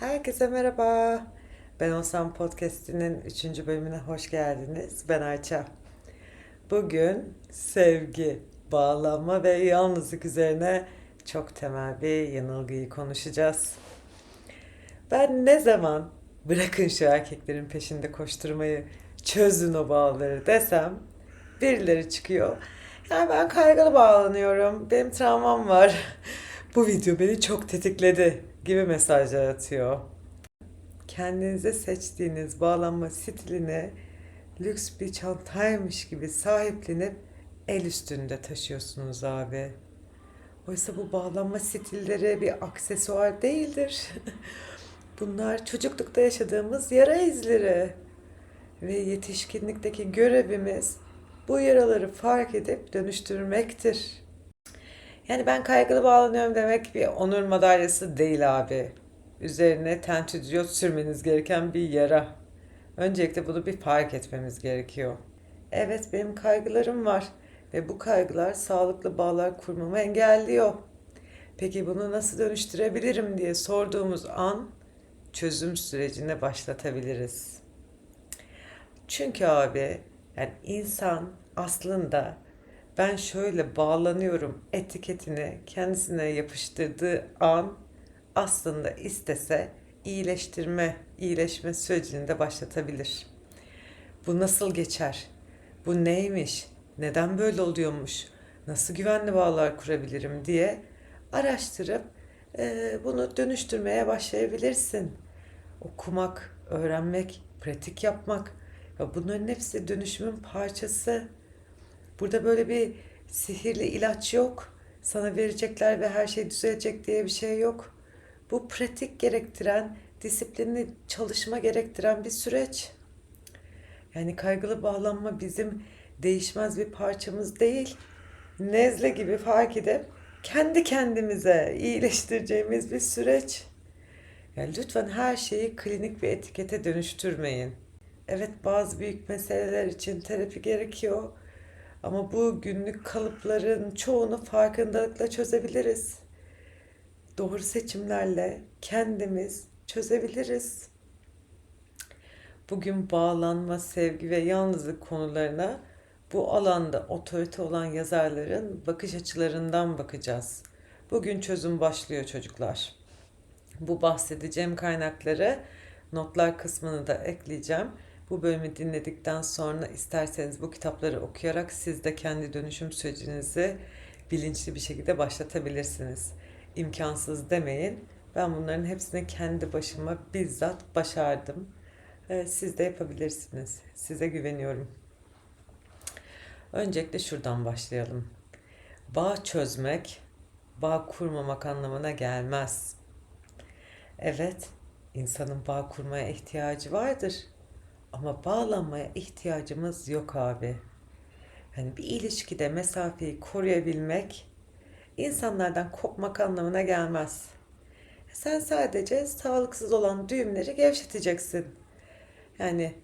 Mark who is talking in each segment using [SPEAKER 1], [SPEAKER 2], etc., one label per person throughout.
[SPEAKER 1] Herkese merhaba. Ben Olsam Podcast'inin 3. bölümüne hoş geldiniz. Ben Ayça. Bugün sevgi, bağlanma ve yalnızlık üzerine çok temel bir yanılgıyı konuşacağız. Ben ne zaman bırakın şu erkeklerin peşinde koşturmayı, çözün o bağları desem birileri çıkıyor. Ya ben kaygılı bağlanıyorum, benim travmam var. Bu video beni çok tetikledi gibi mesajlar atıyor. Kendinize seçtiğiniz bağlanma stiline lüks bir çantaymış gibi sahiplenip el üstünde taşıyorsunuz abi. Oysa bu bağlanma stilleri bir aksesuar değildir. Bunlar çocuklukta yaşadığımız yara izleri. Ve yetişkinlikteki görevimiz bu yaraları fark edip dönüştürmektir. Yani ben kaygılı bağlanıyorum demek bir onur madalyası değil abi. Üzerine tentüdyot sürmeniz gereken bir yara. Öncelikle bunu bir fark etmemiz gerekiyor. Evet benim kaygılarım var ve bu kaygılar sağlıklı bağlar kurmamı engelliyor. Peki bunu nasıl dönüştürebilirim diye sorduğumuz an çözüm sürecine başlatabiliriz. Çünkü abi yani insan aslında ben şöyle bağlanıyorum etiketini kendisine yapıştırdığı an aslında istese iyileştirme, iyileşme sürecini de başlatabilir. Bu nasıl geçer? Bu neymiş? Neden böyle oluyormuş? Nasıl güvenli bağlar kurabilirim diye araştırıp e, bunu dönüştürmeye başlayabilirsin. Okumak, öğrenmek, pratik yapmak. Ya bunların hepsi dönüşümün parçası. Burada böyle bir sihirli ilaç yok. Sana verecekler ve her şey düzelecek diye bir şey yok. Bu pratik gerektiren, disiplinli çalışma gerektiren bir süreç. Yani kaygılı bağlanma bizim değişmez bir parçamız değil. Nezle gibi fark edip kendi kendimize iyileştireceğimiz bir süreç. Yani lütfen her şeyi klinik bir etikete dönüştürmeyin. Evet bazı büyük meseleler için terapi gerekiyor. Ama bu günlük kalıpların çoğunu farkındalıkla çözebiliriz. Doğru seçimlerle kendimiz çözebiliriz. Bugün bağlanma, sevgi ve yalnızlık konularına bu alanda otorite olan yazarların bakış açılarından bakacağız. Bugün çözüm başlıyor çocuklar. Bu bahsedeceğim kaynakları notlar kısmını da ekleyeceğim. Bu bölümü dinledikten sonra isterseniz bu kitapları okuyarak siz de kendi dönüşüm sürecinizi bilinçli bir şekilde başlatabilirsiniz. İmkansız demeyin. Ben bunların hepsini kendi başıma bizzat başardım. Ee, Siz de yapabilirsiniz. Size güveniyorum. Öncelikle şuradan başlayalım. Bağ çözmek, bağ kurmamak anlamına gelmez. Evet, insanın bağ kurmaya ihtiyacı vardır. Ama bağlanmaya ihtiyacımız yok abi. Yani bir ilişkide mesafeyi koruyabilmek insanlardan kopmak anlamına gelmez. Sen sadece sağlıksız olan düğümleri gevşeteceksin. Yani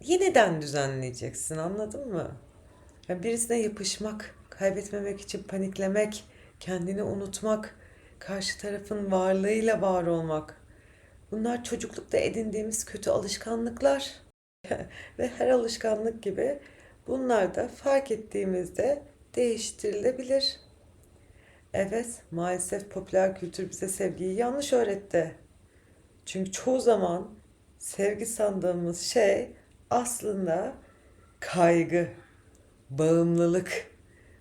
[SPEAKER 1] yeniden düzenleyeceksin anladın mı? Yani birisine yapışmak, kaybetmemek için paniklemek, kendini unutmak, karşı tarafın varlığıyla var olmak. Bunlar çocuklukta edindiğimiz kötü alışkanlıklar. Ve her alışkanlık gibi bunlar da fark ettiğimizde değiştirilebilir. Evet, maalesef popüler kültür bize sevgiyi yanlış öğretti. Çünkü çoğu zaman sevgi sandığımız şey aslında kaygı, bağımlılık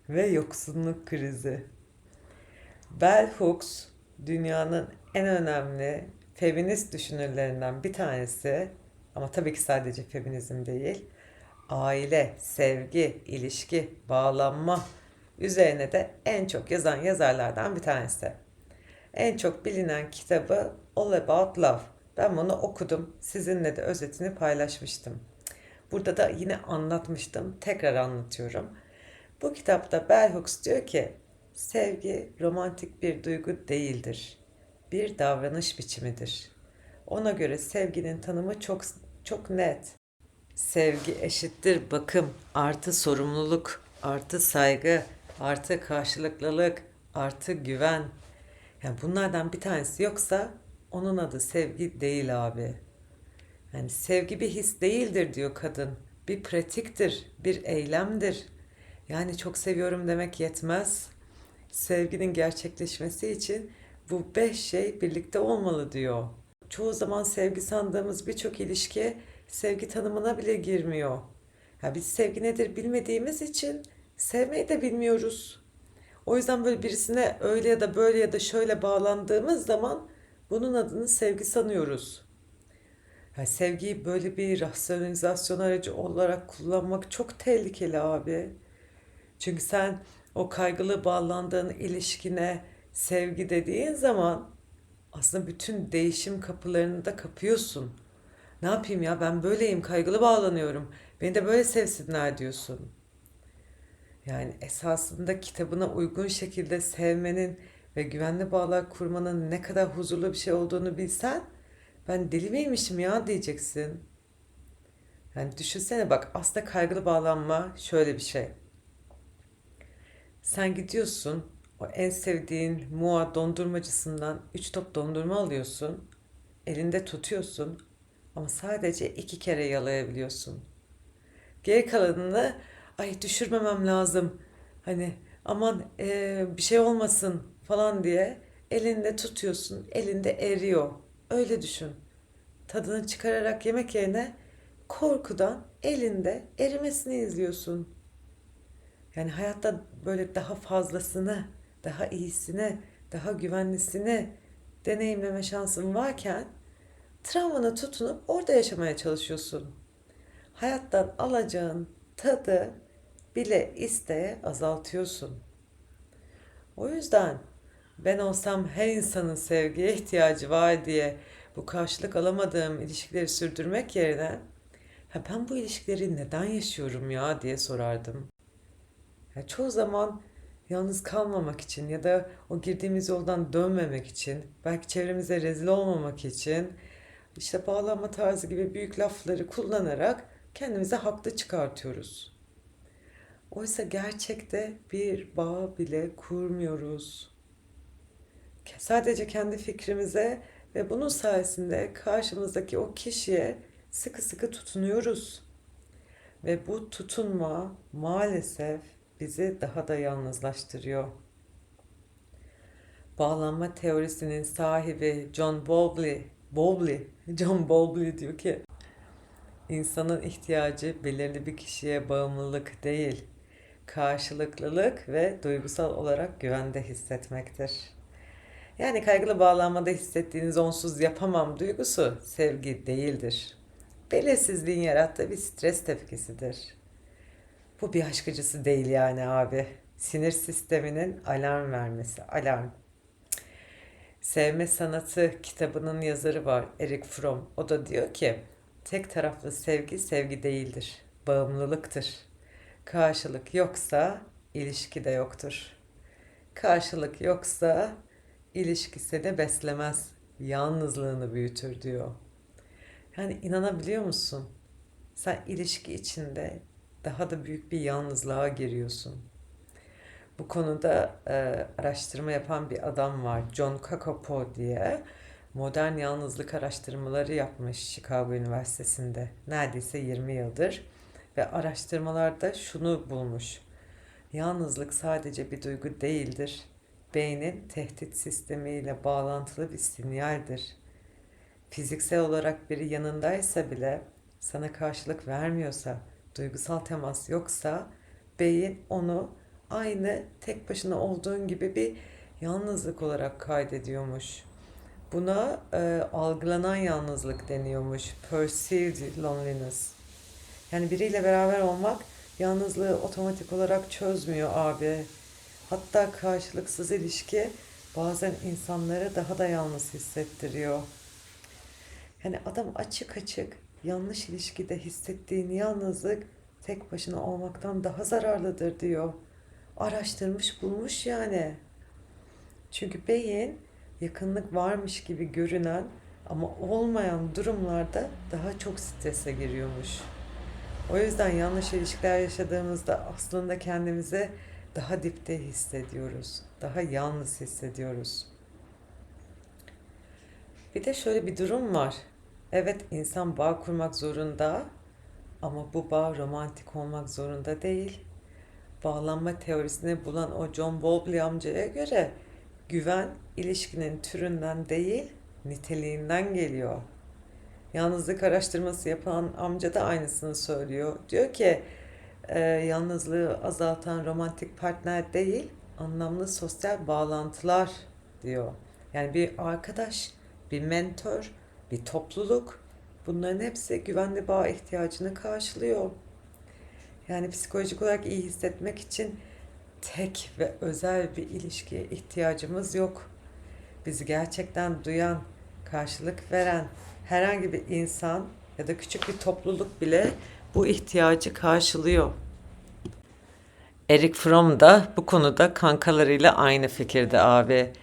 [SPEAKER 1] ve yoksunluk krizi. Bell Hooks dünyanın en önemli feminist düşünürlerinden bir tanesi ama tabii ki sadece feminizm değil. Aile, sevgi, ilişki, bağlanma üzerine de en çok yazan yazarlardan bir tanesi. En çok bilinen kitabı All About Love. Ben bunu okudum. Sizinle de özetini paylaşmıştım. Burada da yine anlatmıştım. Tekrar anlatıyorum. Bu kitapta Bell Hooks diyor ki sevgi romantik bir duygu değildir. Bir davranış biçimidir. Ona göre sevginin tanımı çok çok net. Sevgi eşittir bakım, artı sorumluluk, artı saygı, artı karşılıklılık, artı güven. Yani bunlardan bir tanesi yoksa onun adı sevgi değil abi. Yani sevgi bir his değildir diyor kadın. Bir pratiktir, bir eylemdir. Yani çok seviyorum demek yetmez. Sevginin gerçekleşmesi için bu beş şey birlikte olmalı diyor. Çoğu zaman sevgi sandığımız birçok ilişki sevgi tanımına bile girmiyor. Ya biz sevgi nedir bilmediğimiz için sevmeyi de bilmiyoruz. O yüzden böyle birisine öyle ya da böyle ya da şöyle bağlandığımız zaman bunun adını sevgi sanıyoruz. Ya sevgiyi böyle bir rasyonalizasyon aracı olarak kullanmak çok tehlikeli abi. Çünkü sen o kaygılı bağlandığın ilişkine sevgi dediğin zaman aslında bütün değişim kapılarını da kapıyorsun. Ne yapayım ya ben böyleyim, kaygılı bağlanıyorum. Beni de böyle sevsinler diyorsun. Yani esasında kitabına uygun şekilde sevmenin ve güvenli bağlar kurmanın ne kadar huzurlu bir şey olduğunu bilsen ben deli miymişim ya diyeceksin. Yani düşünsene bak aslında kaygılı bağlanma şöyle bir şey. Sen gidiyorsun o en sevdiğin Mua dondurmacısından 3 top dondurma alıyorsun. Elinde tutuyorsun ama sadece iki kere yalayabiliyorsun. Geri kalanını ay düşürmemem lazım. Hani aman eee, bir şey olmasın falan diye elinde tutuyorsun. Elinde eriyor. Öyle düşün. Tadını çıkararak yemek yerine korkudan elinde erimesini izliyorsun. Yani hayatta böyle daha fazlasını, daha iyisini, daha güvenlisini deneyimleme şansın varken travmana tutunup orada yaşamaya çalışıyorsun. Hayattan alacağın tadı bile isteye azaltıyorsun. O yüzden ben olsam her insanın sevgiye ihtiyacı var diye bu karşılık alamadığım ilişkileri sürdürmek yerine ha ben bu ilişkileri neden yaşıyorum ya diye sorardım. Ya çoğu zaman yalnız kalmamak için ya da o girdiğimiz yoldan dönmemek için, belki çevremize rezil olmamak için işte bağlanma tarzı gibi büyük lafları kullanarak kendimize haklı çıkartıyoruz. Oysa gerçekte bir bağ bile kurmuyoruz. Sadece kendi fikrimize ve bunun sayesinde karşımızdaki o kişiye sıkı sıkı tutunuyoruz. Ve bu tutunma maalesef bizi daha da yalnızlaştırıyor. Bağlanma teorisinin sahibi John Bowlby, Bowlby, John Bowlby diyor ki, insanın ihtiyacı belirli bir kişiye bağımlılık değil, karşılıklılık ve duygusal olarak güvende hissetmektir. Yani kaygılı bağlanmada hissettiğiniz onsuz yapamam duygusu sevgi değildir. Belirsizliğin yarattığı bir stres tepkisidir. Bu bir aşk acısı değil yani abi. Sinir sisteminin alarm vermesi. Alarm. Sevme Sanatı kitabının yazarı var Eric Fromm. O da diyor ki tek taraflı sevgi sevgi değildir. Bağımlılıktır. Karşılık yoksa ilişki de yoktur. Karşılık yoksa ilişki seni beslemez. Yalnızlığını büyütür diyor. Yani inanabiliyor musun? Sen ilişki içinde daha da büyük bir yalnızlığa giriyorsun. Bu konuda e, araştırma yapan bir adam var. John Kakapo diye. Modern yalnızlık araştırmaları yapmış Chicago Üniversitesi'nde. Neredeyse 20 yıldır. Ve araştırmalarda şunu bulmuş. Yalnızlık sadece bir duygu değildir. Beynin tehdit sistemiyle bağlantılı bir sinyaldir. Fiziksel olarak biri yanındaysa bile sana karşılık vermiyorsa, duygusal temas yoksa beyin onu aynı tek başına olduğun gibi bir yalnızlık olarak kaydediyormuş. Buna e, algılanan yalnızlık deniyormuş. Perceived loneliness. Yani biriyle beraber olmak yalnızlığı otomatik olarak çözmüyor abi. Hatta karşılıksız ilişki bazen insanları daha da yalnız hissettiriyor. Yani adam açık açık yanlış ilişkide hissettiğin yalnızlık tek başına olmaktan daha zararlıdır diyor. Araştırmış bulmuş yani. Çünkü beyin yakınlık varmış gibi görünen ama olmayan durumlarda daha çok strese giriyormuş. O yüzden yanlış ilişkiler yaşadığımızda aslında kendimizi daha dipte hissediyoruz. Daha yalnız hissediyoruz. Bir de şöyle bir durum var. Evet insan bağ kurmak zorunda ama bu bağ romantik olmak zorunda değil. Bağlanma teorisini bulan o John Bowlby amcaya göre güven ilişkinin türünden değil, niteliğinden geliyor. Yalnızlık araştırması yapan amca da aynısını söylüyor. Diyor ki e, yalnızlığı azaltan romantik partner değil, anlamlı sosyal bağlantılar diyor. Yani bir arkadaş, bir mentor, bir topluluk bunların hepsi güvenli bağ ihtiyacını karşılıyor. Yani psikolojik olarak iyi hissetmek için tek ve özel bir ilişkiye ihtiyacımız yok. Bizi gerçekten duyan, karşılık veren herhangi bir insan ya da küçük bir topluluk bile bu ihtiyacı karşılıyor. Eric Fromm da bu konuda kankalarıyla aynı fikirde abi.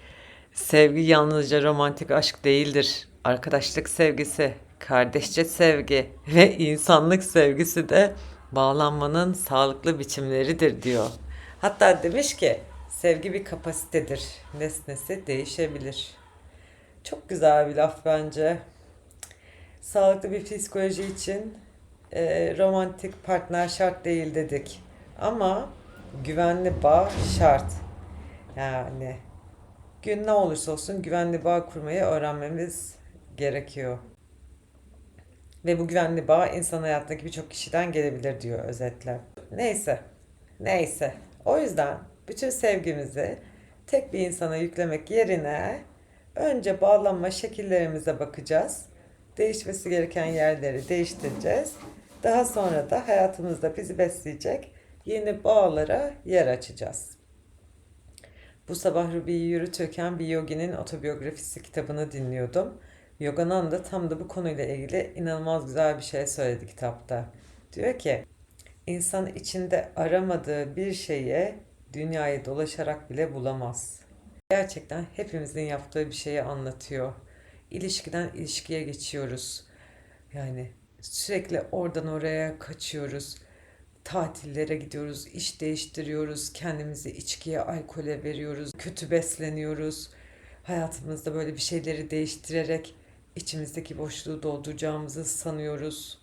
[SPEAKER 1] Sevgi yalnızca romantik aşk değildir. Arkadaşlık sevgisi, kardeşçe sevgi ve insanlık sevgisi de bağlanmanın sağlıklı biçimleridir diyor. Hatta demiş ki sevgi bir kapasitedir. Nesnesi değişebilir. Çok güzel bir laf bence. Sağlıklı bir psikoloji için e, romantik partner şart değil dedik. Ama güvenli bağ şart. Yani gün ne olursa olsun güvenli bağ kurmayı öğrenmemiz gerekiyor. Ve bu güvenli bağ insan hayatındaki birçok kişiden gelebilir diyor özetle. Neyse, neyse. O yüzden bütün sevgimizi tek bir insana yüklemek yerine önce bağlanma şekillerimize bakacağız. Değişmesi gereken yerleri değiştireceğiz. Daha sonra da hayatımızda bizi besleyecek yeni bağlara yer açacağız. Bu sabah Ruby'yi yürütürken bir yoginin otobiyografisi kitabını dinliyordum. Yogananda tam da bu konuyla ilgili inanılmaz güzel bir şey söyledi kitapta. Diyor ki, insan içinde aramadığı bir şeyi dünyayı dolaşarak bile bulamaz. Gerçekten hepimizin yaptığı bir şeyi anlatıyor. İlişkiden ilişkiye geçiyoruz. Yani sürekli oradan oraya kaçıyoruz. Tatillere gidiyoruz, iş değiştiriyoruz, kendimizi içkiye, alkole veriyoruz, kötü besleniyoruz. Hayatımızda böyle bir şeyleri değiştirerek içimizdeki boşluğu dolduracağımızı sanıyoruz.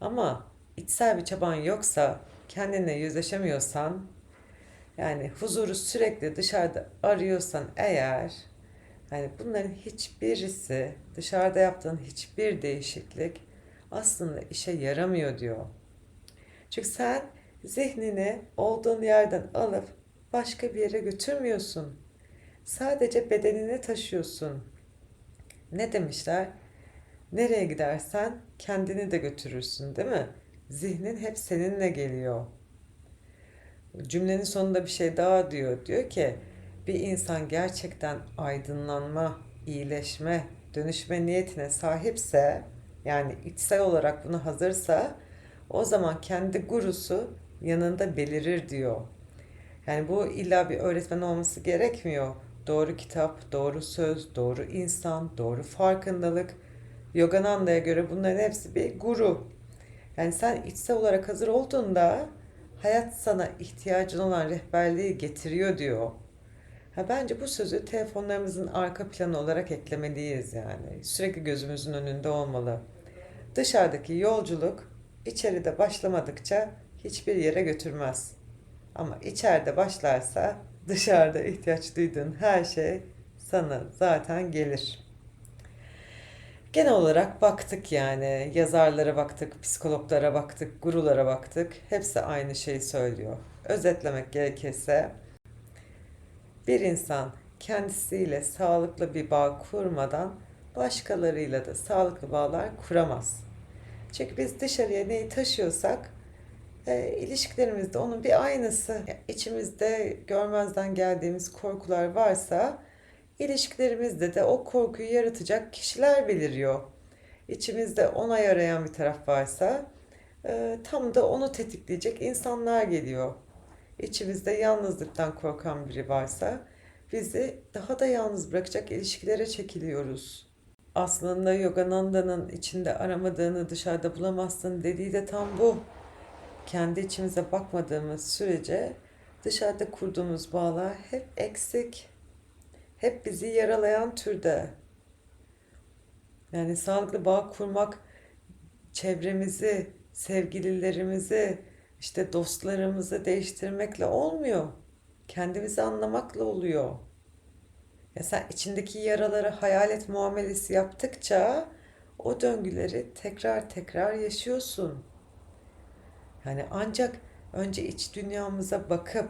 [SPEAKER 1] Ama içsel bir çaban yoksa, kendine yüzleşemiyorsan, yani huzuru sürekli dışarıda arıyorsan eğer, yani bunların hiçbirisi, dışarıda yaptığın hiçbir değişiklik aslında işe yaramıyor diyor. Çünkü sen zihnini olduğun yerden alıp başka bir yere götürmüyorsun. Sadece bedenini taşıyorsun. Ne demişler? Nereye gidersen kendini de götürürsün, değil mi? Zihnin hep seninle geliyor. Cümlenin sonunda bir şey daha diyor. Diyor ki bir insan gerçekten aydınlanma, iyileşme, dönüşme niyetine sahipse yani içsel olarak buna hazırsa o zaman kendi gurusu yanında belirir diyor. Yani bu illa bir öğretmen olması gerekmiyor. Doğru kitap, doğru söz, doğru insan, doğru farkındalık. Yogananda'ya göre bunların hepsi bir guru. Yani sen içsel olarak hazır olduğunda hayat sana ihtiyacın olan rehberliği getiriyor diyor. Ha, bence bu sözü telefonlarımızın arka planı olarak eklemeliyiz yani. Sürekli gözümüzün önünde olmalı. Dışarıdaki yolculuk içeride başlamadıkça hiçbir yere götürmez. Ama içeride başlarsa dışarıda ihtiyaç duyduğun her şey sana zaten gelir. Genel olarak baktık yani yazarlara baktık, psikologlara baktık, gurulara baktık. Hepsi aynı şeyi söylüyor. Özetlemek gerekirse bir insan kendisiyle sağlıklı bir bağ kurmadan başkalarıyla da sağlıklı bağlar kuramaz. Çünkü biz dışarıya neyi taşıyorsak e, ilişkilerimizde onun bir aynısı. İçimizde görmezden geldiğimiz korkular varsa ilişkilerimizde de o korkuyu yaratacak kişiler beliriyor. İçimizde ona yarayan bir taraf varsa e, tam da onu tetikleyecek insanlar geliyor. İçimizde yalnızlıktan korkan biri varsa bizi daha da yalnız bırakacak ilişkilere çekiliyoruz. Aslında Yogananda'nın içinde aramadığını dışarıda bulamazsın dediği de tam bu. Kendi içimize bakmadığımız sürece dışarıda kurduğumuz bağlar hep eksik. Hep bizi yaralayan türde. Yani sağlıklı bağ kurmak çevremizi, sevgililerimizi, işte dostlarımızı değiştirmekle olmuyor. Kendimizi anlamakla oluyor. Ya sen içindeki yaraları hayalet muamelesi yaptıkça o döngüleri tekrar tekrar yaşıyorsun. Yani ancak önce iç dünyamıza bakıp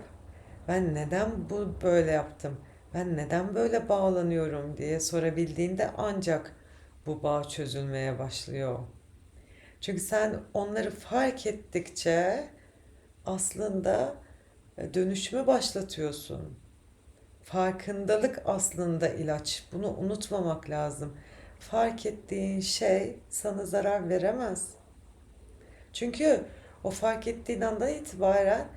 [SPEAKER 1] ben neden bu böyle yaptım? Ben neden böyle bağlanıyorum diye sorabildiğinde ancak bu bağ çözülmeye başlıyor. Çünkü sen onları fark ettikçe aslında e, dönüşümü başlatıyorsun. Farkındalık aslında ilaç. Bunu unutmamak lazım. Fark ettiğin şey sana zarar veremez. Çünkü o fark ettiğin andan itibaren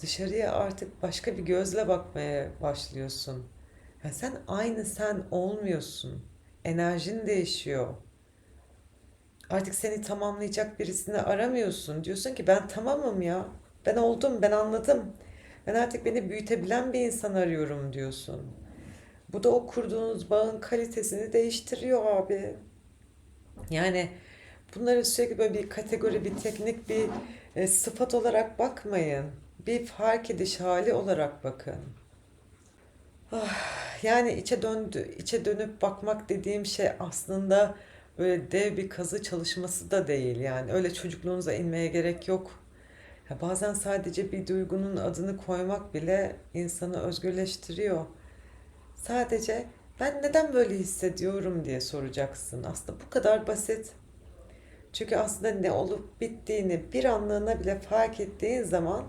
[SPEAKER 1] dışarıya artık başka bir gözle bakmaya başlıyorsun. Ya sen aynı sen olmuyorsun. Enerjin değişiyor. Artık seni tamamlayacak birisini aramıyorsun. Diyorsun ki ben tamamım ya. Ben oldum, ben anladım. Ben artık beni büyütebilen bir insan arıyorum diyorsun. Bu da o kurduğunuz bağın kalitesini değiştiriyor abi. Yani bunları sürekli böyle bir kategori, bir teknik, bir e, sıfat olarak bakmayın. Bir fark ediş hali olarak bakın. Ah, yani içe döndü, içe dönüp bakmak dediğim şey aslında böyle dev bir kazı çalışması da değil yani. Öyle çocukluğunuza inmeye gerek yok. Ya bazen sadece bir duygunun adını koymak bile insanı özgürleştiriyor. Sadece ben neden böyle hissediyorum diye soracaksın. Aslında bu kadar basit. Çünkü aslında ne olup bittiğini bir anlığına bile fark ettiğin zaman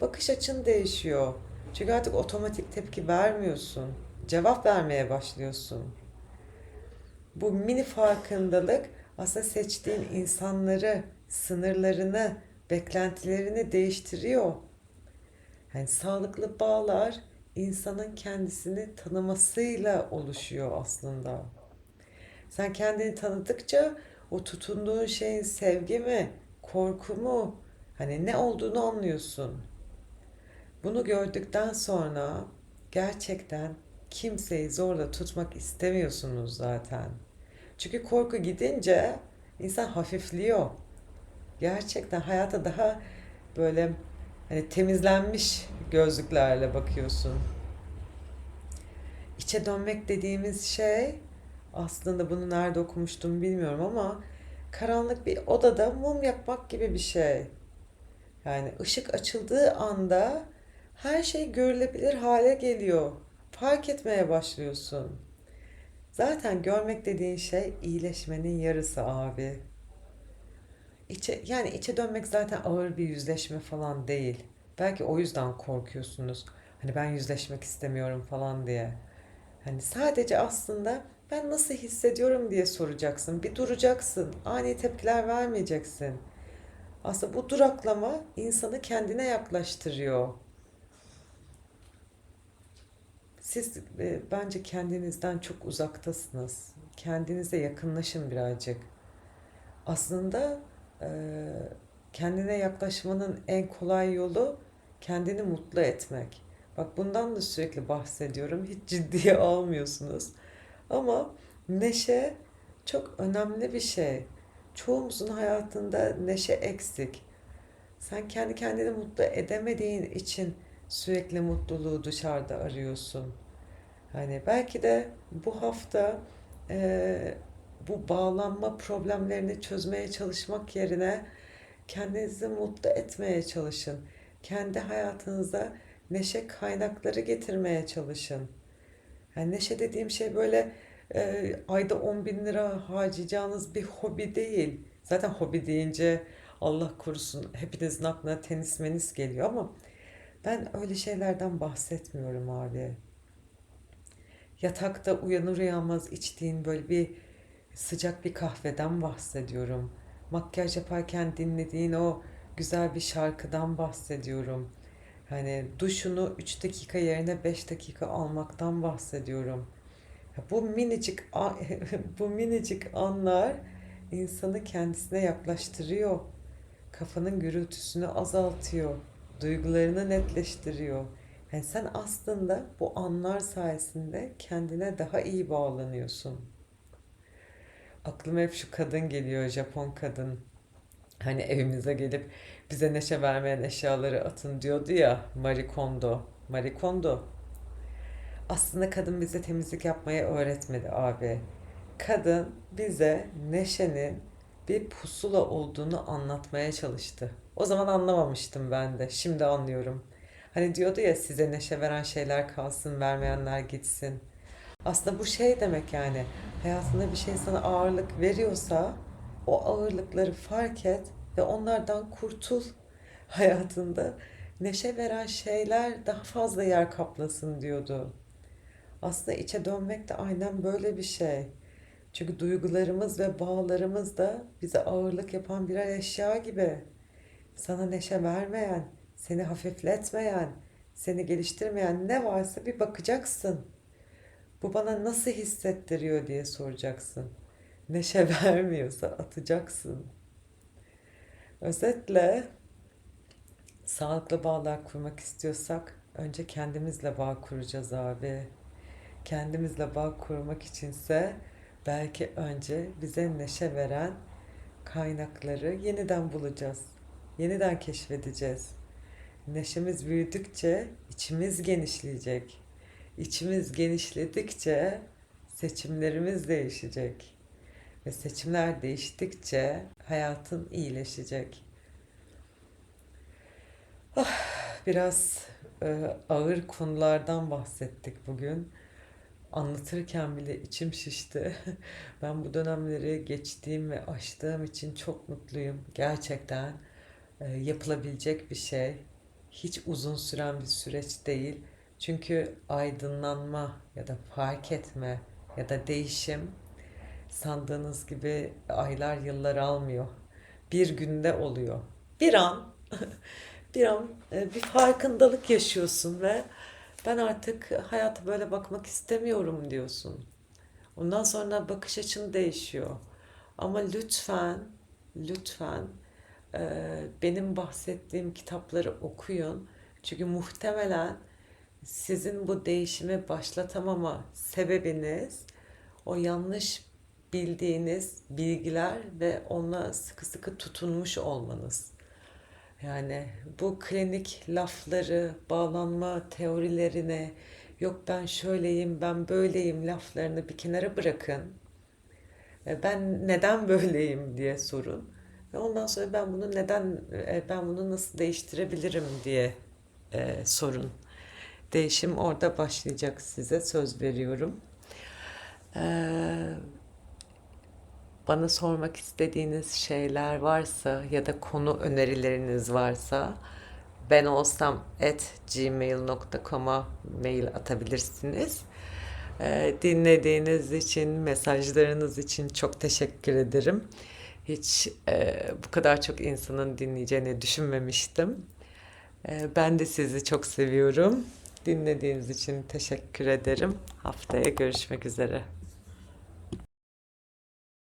[SPEAKER 1] bakış açın değişiyor. Çünkü artık otomatik tepki vermiyorsun. Cevap vermeye başlıyorsun. Bu mini farkındalık aslında seçtiğin insanları, sınırlarını, beklentilerini değiştiriyor. Yani sağlıklı bağlar insanın kendisini tanımasıyla oluşuyor aslında. Sen kendini tanıdıkça o tutunduğun şeyin sevgi mi, korku mu, hani ne olduğunu anlıyorsun. Bunu gördükten sonra gerçekten kimseyi zorla tutmak istemiyorsunuz zaten. Çünkü korku gidince insan hafifliyor. Gerçekten hayata daha böyle hani temizlenmiş gözlüklerle bakıyorsun. İçe dönmek dediğimiz şey aslında bunu nerede okumuştum bilmiyorum ama karanlık bir odada mum yakmak gibi bir şey. Yani ışık açıldığı anda her şey görülebilir hale geliyor. Fark etmeye başlıyorsun. Zaten görmek dediğin şey iyileşmenin yarısı abi. İçe, yani içe dönmek zaten ağır bir yüzleşme falan değil. Belki o yüzden korkuyorsunuz. Hani ben yüzleşmek istemiyorum falan diye. Hani sadece aslında ben nasıl hissediyorum diye soracaksın. Bir duracaksın. Ani tepkiler vermeyeceksin. Aslında bu duraklama insanı kendine yaklaştırıyor. Siz e, bence kendinizden çok uzaktasınız. Kendinize yakınlaşın birazcık. Aslında e, kendine yaklaşmanın en kolay yolu kendini mutlu etmek. Bak bundan da sürekli bahsediyorum. Hiç ciddiye almıyorsunuz. Ama neşe çok önemli bir şey. Çoğumuzun hayatında neşe eksik. Sen kendi kendini mutlu edemediğin için sürekli mutluluğu dışarıda arıyorsun. Hani belki de bu hafta e, bu bağlanma problemlerini çözmeye çalışmak yerine kendinizi mutlu etmeye çalışın. Kendi hayatınıza neşe kaynakları getirmeye çalışın. Yani neşe dediğim şey böyle e, ayda 10 bin lira harcayacağınız bir hobi değil. Zaten hobi deyince Allah korusun hepinizin aklına tenis menis geliyor ama ben öyle şeylerden bahsetmiyorum abi. Yatakta uyanır uyanmaz içtiğin böyle bir sıcak bir kahveden bahsediyorum. Makyaj yaparken dinlediğin o güzel bir şarkıdan bahsediyorum. Hani duşunu 3 dakika yerine 5 dakika almaktan bahsediyorum. Bu minicik bu minicik anlar insanı kendisine yaklaştırıyor. Kafanın gürültüsünü azaltıyor. Duygularını netleştiriyor. Yani sen aslında bu anlar sayesinde kendine daha iyi bağlanıyorsun. aklıma hep şu kadın geliyor, Japon kadın. Hani evimize gelip bize neşe vermeyen eşyaları atın diyordu ya Marie Kondo. Marie Kondo. Aslında kadın bize temizlik yapmayı öğretmedi abi. Kadın bize neşenin bir pusula olduğunu anlatmaya çalıştı. O zaman anlamamıştım ben de. Şimdi anlıyorum. Hani diyordu ya size neşe veren şeyler kalsın, vermeyenler gitsin. Aslında bu şey demek yani. Hayatında bir şey sana ağırlık veriyorsa o ağırlıkları fark et ve onlardan kurtul. Hayatında neşe veren şeyler daha fazla yer kaplasın diyordu. Aslında içe dönmek de aynen böyle bir şey. Çünkü duygularımız ve bağlarımız da bize ağırlık yapan birer eşya gibi. Sana neşe vermeyen, seni hafifletmeyen, seni geliştirmeyen ne varsa bir bakacaksın. Bu bana nasıl hissettiriyor diye soracaksın. Neşe vermiyorsa atacaksın. Özetle sağlıklı bağlar kurmak istiyorsak önce kendimizle bağ kuracağız abi. Kendimizle bağ kurmak içinse belki önce bize neşe veren kaynakları yeniden bulacağız. Yeniden keşfedeceğiz. Neşemiz büyüdükçe içimiz genişleyecek. İçimiz genişledikçe seçimlerimiz değişecek. Ve seçimler değiştikçe hayatın iyileşecek. Biraz e, ağır konulardan bahsettik bugün. Anlatırken bile içim şişti. Ben bu dönemleri geçtiğim ve aştığım için çok mutluyum. Gerçekten e, yapılabilecek bir şey. Hiç uzun süren bir süreç değil. Çünkü aydınlanma ya da fark etme ya da değişim sandığınız gibi aylar yıllar almıyor. Bir günde oluyor. Bir an bir an e, bir farkındalık yaşıyorsun ve ben artık hayata böyle bakmak istemiyorum diyorsun. Ondan sonra bakış açın değişiyor. Ama lütfen, lütfen e, benim bahsettiğim kitapları okuyun. Çünkü muhtemelen sizin bu değişimi başlatamama sebebiniz o yanlış bildiğiniz bilgiler ve ona sıkı sıkı tutunmuş olmanız. Yani bu klinik lafları, bağlanma teorilerine, yok ben şöyleyim, ben böyleyim laflarını bir kenara bırakın. Ben neden böyleyim diye sorun. Ve ondan sonra ben bunu neden, e, ben bunu nasıl değiştirebilirim diye e, sorun. Değişim orada başlayacak size söz veriyorum. Ee, bana sormak istediğiniz şeyler varsa ya da konu önerileriniz varsa ben olsam at gmail.com'a mail atabilirsiniz. Ee, dinlediğiniz için, mesajlarınız için çok teşekkür ederim. Hiç e, bu kadar çok insanın dinleyeceğini düşünmemiştim. Ee, ben de sizi çok seviyorum. Dinlediğiniz için teşekkür ederim. Haftaya görüşmek üzere.